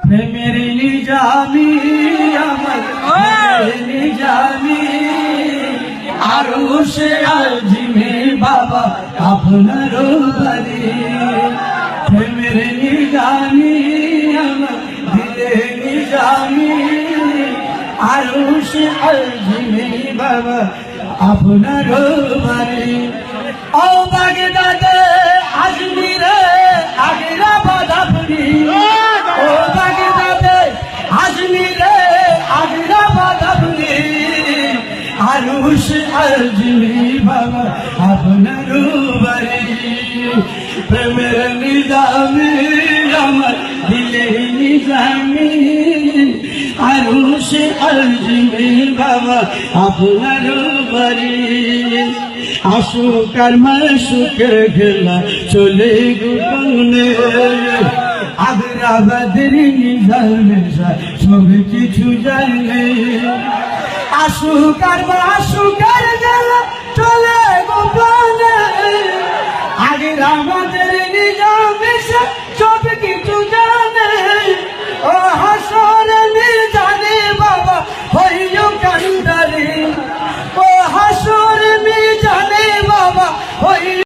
প্রেমের নিজামি আমার নিজামি আরও সে আজিমে বাবা আপনার বাড়ি। প্রেমের নিজামি আমার দিলে নিজামি আরও সে আজিমে বাবা আপনার বাড়ি। ও বাগে দাদে আরুষ আজমি বাবা, আপনার প্রেমের নিজামি আমার দিলে নিজামি। আরুষ আজমি বাবা, আপনার বাড়ি। আশুকার মাসুকের খেলা চলে গুনে আগ্রাবাদের নিজামে সব কিছু জানে। আশুকার মাসুকের খেলা চলে গোপনে আগ্রাবাদ